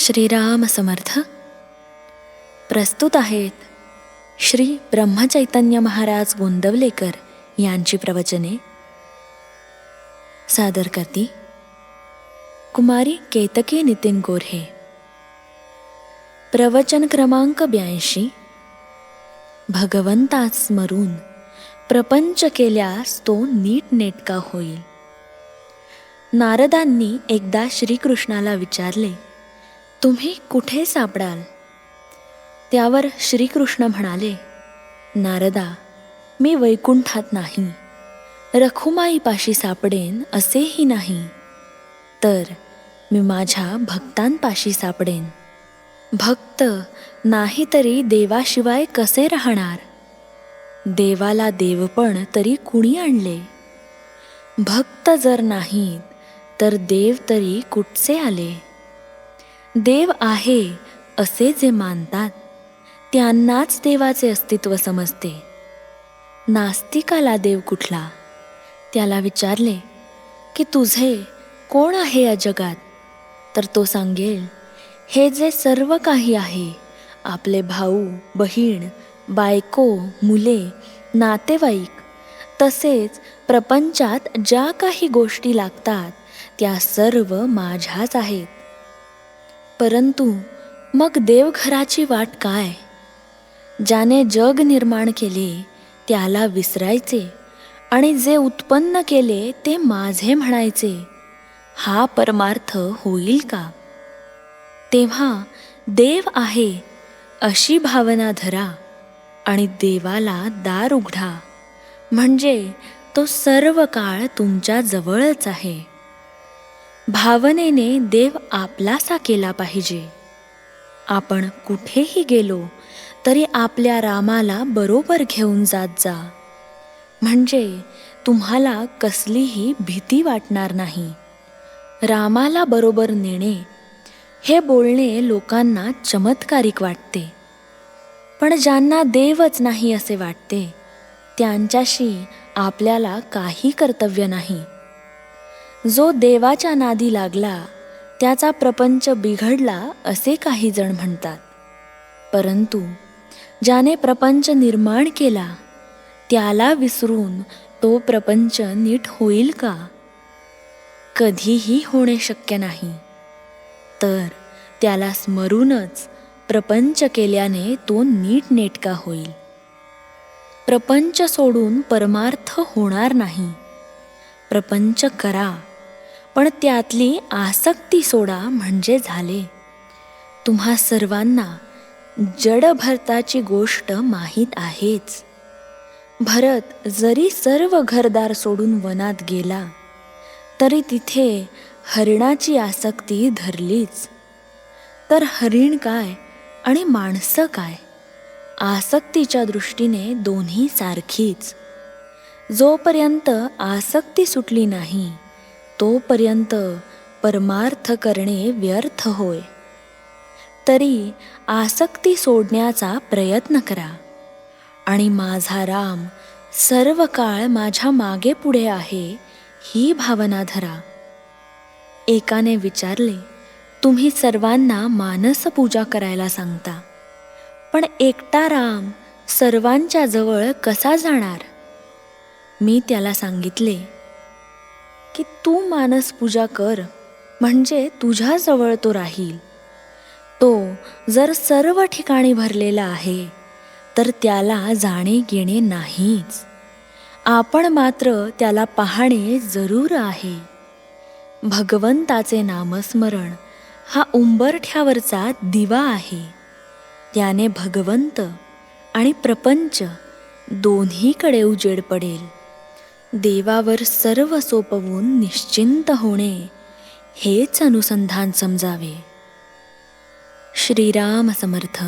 श्रीराम समर्थ प्रस्तुत आहेत श्री ब्रह्मचैतन्य महाराज गोंदवलेकर यांची प्रवचने. सादर करती कुमारी केतकी नितीन गोऱ्हे प्रवचन क्रमांक ब्याऐंशी. भगवंता स्मरून प्रपंच केल्यास तो नीटनेटका होईल. नारदांनी एकदा श्रीकृष्णाला विचारले तुम्ही कुठे सापडाल? त्यावर श्रीकृष्ण म्हणाले नारदा मी वैकुंठात नाही. रखुमाईपाशी सापडेन असेही नाही. तर मी माझ्या भक्तांपाशी सापडेन. भक्त नाही तरी देवाशिवाय कसे राहणार? देवाला देवपण तरी कुणी आणले? भक्त जर नाहीत तर देव तरी कुठचे आले? देव आहे असे जे मानतात त्यांनाच देवाचे अस्तित्व समजते. नास्तिकाला देव कुठला? त्याला विचारले की तुझे कोण आहे या जगात? तर तो सांगेल हे जे सर्व काही आहे आपले भाऊ बहीण बायको मुले नातेवाईक तसेच प्रपंचात ज्या काही गोष्टी लागतात त्या सर्व माझ्याच आहेत. परंतु मग देवघराची वाट काय? ज्याने जग निर्माण केले त्याला विसरायचे आणि जे उत्पन्न केले ते माझे म्हणायचे. हा परमार्थ होईल का? तेव्हा देव आहे अशी भावना धरा आणि देवाला दार उघडा. म्हणजे तो सर्व काळ तुमच्या जवळच आहे. भावनेने देव आपलासा केला पाहिजे. आपण कुठेही गेलो तरी आपल्या रामाला बरोबर घेऊन जात जा. म्हणजे तुम्हाला कसलीही भीती वाटणार नाही. रामाला बरोबर नेणे हे बोलणे लोकांना चमत्कारिक वाटते. पण ज्यांना देवच नाही असे वाटते त्यांच्याशी आपल्याला काही कर्तव्य नाही. जो देवाच्या नादी लागला त्याचा प्रपंच बिघडला असे काही जण म्हणतात. परंतु ज्याने प्रपंच निर्माण केला त्याला विसरून तो प्रपंच नीट होईल का? कधीही होणे शक्य नाही. तर त्याला स्मरूनच प्रपंच केल्याने तो नीट नेटका होईल. प्रपंच सोडून परमार्थ होणार नाही. प्रपंच करा. पण त्यातली आसक्ती सोडा म्हणजे झाले. तुम्हा सर्वांना जडभरताची गोष्ट माहीत आहेच. भरत जरी सर्व घरदार सोडून वनात गेला तरी तिथे हरिणाची आसक्ती धरलीच. तर हरिण काय आणि माणसं काय? आसक्तीच्या दृष्टीने दोन्ही सारखीच. जोपर्यंत आसक्ती सुटली नाही तोपर्यंत परमार्थ करणे व्यर्थ होय. तरी आसक्ती सोडण्याचा प्रयत्न करा. आणि माझा राम सर्व काळ माझ्या मागे पुढे आहे ही भावना धरा. एकाने विचारले तुम्ही सर्वांना मानस पूजा करायला सांगता. पण एकटा राम सर्वांच्या जवळ कसा जाणार? मी त्याला सांगितले की तू मानस पूजा कर म्हणजे तुझ्याजवळ तो राहील. तो जर सर्व ठिकाणी भरलेला आहे तर त्याला जाणे घेणे नाहीच. आपण मात्र त्याला पाहणे जरूर आहे. भगवंताचे नामस्मरण हा उंबरठ्यावरचा दिवा आहे. त्याने भगवंत आणि प्रपंच दोन्हीकडे उजेड पडेल. देवावर सर्व सोपवून निश्चिंत होणे हेच अनुसंधान समजावे. श्रीराम समर्थ.